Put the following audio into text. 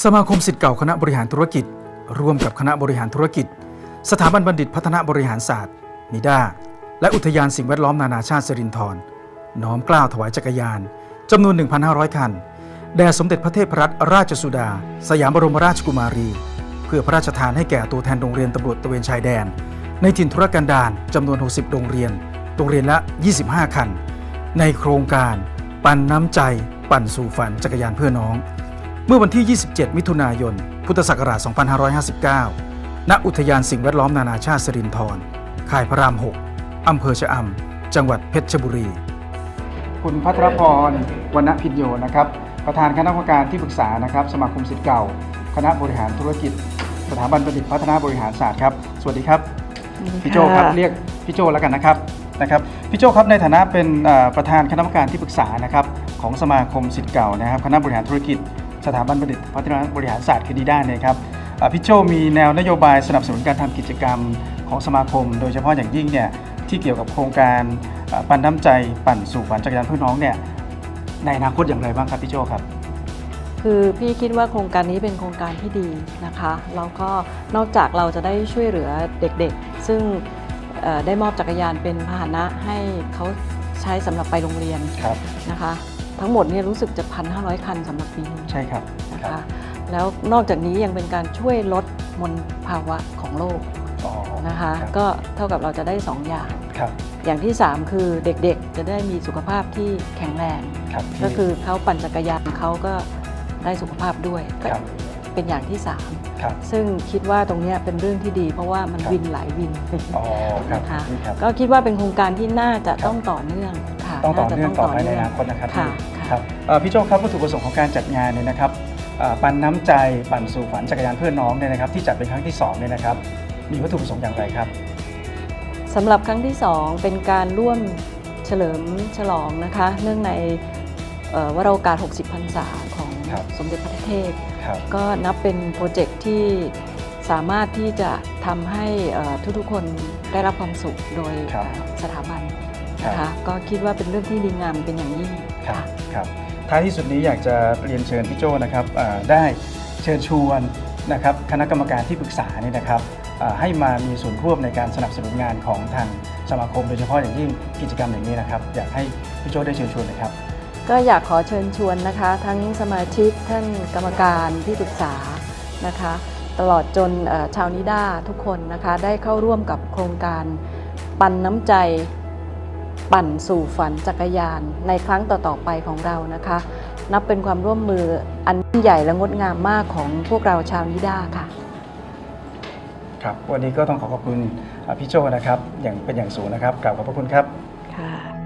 สมาคมสิทธิ์เก่าคณะบริหารธุรกิจ ร่วมกับคณะบริหารธุรกิจ สถาบันบัณฑิตพัฒนาบริหารศาสตร์ นิด้า และอุทยานสิ่งแวดล้อมนานาชาติสิรินธรน้อมกล้าวถวายจักรยานจำนวน 1,500 คัน แด่สมเด็จพระเทพรัตนราชสุดา สยามบรมราชกุมารี เพื่อพระราชทานให้แก่ตัวแทนโรงเรียนตำรวจตะเวนชายแดน ในถิ่นธุรกันดารจำนวน 60 โรงเรียน โรงเรียนละ 25 คัน ในโครงการ ปั่นน้ำใจ ปั่นสู่ฝันจักรยานเพื่อน้อง เมื่อวันที่ 27 มิถุนายน พุทธศักราช 2559 ณ อุทยานสิ่งแวดล้อมนานาชาติสิรินธรค่ายพระราม 6 อำเภอชะอำ จังหวัดเพชรบุรี คุณพัทรพรวรรณพิญโยนะครับ ประธานคณะกรรมการที่ปรึกษานะครับ สมาคมสิทธิ์เก่า คณะบริหารธุรกิจ สถาบันบัณฑิตพัฒนาบริหารศาสตร์ครับ สวัสดีครับ พี่โจครับ เรียกพี่โจแล้วกันนะครับ นะครับ พี่โจครับ ในฐานะเป็นเอ่อประธานคณะกรรมการที่ปรึกษานะครับ ของสมาคมสิทธิ์เก่านะครับ คณะบริหารธุรกิจ สถาบันบัณฑิตพัฒนาบริหารศาสตร์คือดีด้านเนี่ยครับเอ่อพี่โจมีแนวนโยบายสนับสนุนการทำกิจกรรมของสมาคม โดยเฉพาะอย่างยิ่งเนี่ยที่เกี่ยวกับโครงการเอ่อปั่นน้ำใจปั่นสู่ฝันจักรยานเพื่อน้องเนี่ยในอนาคตอย่างไรบ้างครับพี่โจครับ คือพี่คิดว่าโครงการนี้เป็นโครงการที่ดีนะคะแล้วก็นอกจากเราจะได้ช่วยเหลือเด็กๆ ซึ่งเอ่อได้มอบจักรยานเป็นพาหนะให้เขาใช้สำหรับไปโรงเรียนครับนะคะ ทั้งหมดเนี่ยรู้สึกจะพันห้าร้อยคันสำหรับปีนี้ใช่ครับนะครัคะบแล้วนอกจากนี้ยังเป็นการช่วยลดมลภาวะของโลกอ๋อนะคะรับก็เท่ากับเราจะได้สองอย่างครับอย่างที่ 3 คือเด็กๆ จะได้มีสุขภาพที่แข็งแรงครับก็คือเขาปั่นจักรยานเขาก็ได้สุขภาพด้วยก็ครับเป็นอย่างที่ครับ3ซึ่งคิดว่าตรงเนี้ยเป็นเรื่องที่ดี เพราะว่ามันครับวินหลายวินอ๋อครับนะคะนี่ครับก็คิดว่าเป็นโครงการที่น่าจะครับต้องต่อเนื่องค่ะ ต้องต่อจะเนื่องต่อไปในอนาคตนะครับค่ะพี่ค่ะครับเอ่อพี่โจ้ครับวัตถุประสงค์ของการจัดงานเนี่ยนะครับเอ่อปั่นน้ำใจปั่นสู่ฝันจักรยานเพื่อนน้องเนี่ยนะครับ ที่จัดเป็นครั้งที่2เนี่ยนะครับ มีวัตถุประสงค์อย่างไรครับสำหรับครั้งที่ 2 เป็นการร่วมเฉลิมฉลองนะคะเนื่องในเอ่อวโรกาส 60 พรรษาของครับสมเด็จพระเทพครับก็นับเป็นโปรเจกต์ที่สามารถที่จะทำให้เอ่อทุกๆคนได้รับความสุขโดยครับสถาบันครับ นะคะก็คิดว่าเป็นเรื่องที่ดีงามเป็นอย่างยิ่งครับค่ะครับท้ายที่สุดนี้อยากจะเรียนเชิญพี่โจ้นะครับเอ่อได้เชิญชวนนะครับคณะกรรมการที่ปรึกษาเนี่ยนะครับเอ่อให้มามีส่วนร่วมในการสนับสนุนงานของทางสมาคมโดยเฉพาะอย่างยิ่งกิจกรรมอย่างนี้นะครับ อยากให้พี่โจ้ได้เชิญชวนเลยครับ ก็อยากขอเชิญชวนนะคะ ทั้งสมาชิกท่านกรรมการที่ปรึกษานะคะ ตลอดจนเอ่อชาวนิด้าทุกคนนะคะได้เข้าร่วมกับโครงการปั่นน้ำใจ ปั่นสู่ฝันจักรยานในครั้งต่อๆไปของเรานะคะ นับเป็นความร่วมมืออันยิ่งใหญ่และงดงามมากของพวกเราชาวนิด้าค่ะ ครับ วันนี้ก็ต้องขอขอบคุณอ่าพี่โจ้นะครับ อย่างเป็นอย่างสูงนะครับกล่าวขอบพระคุณครับค่ะ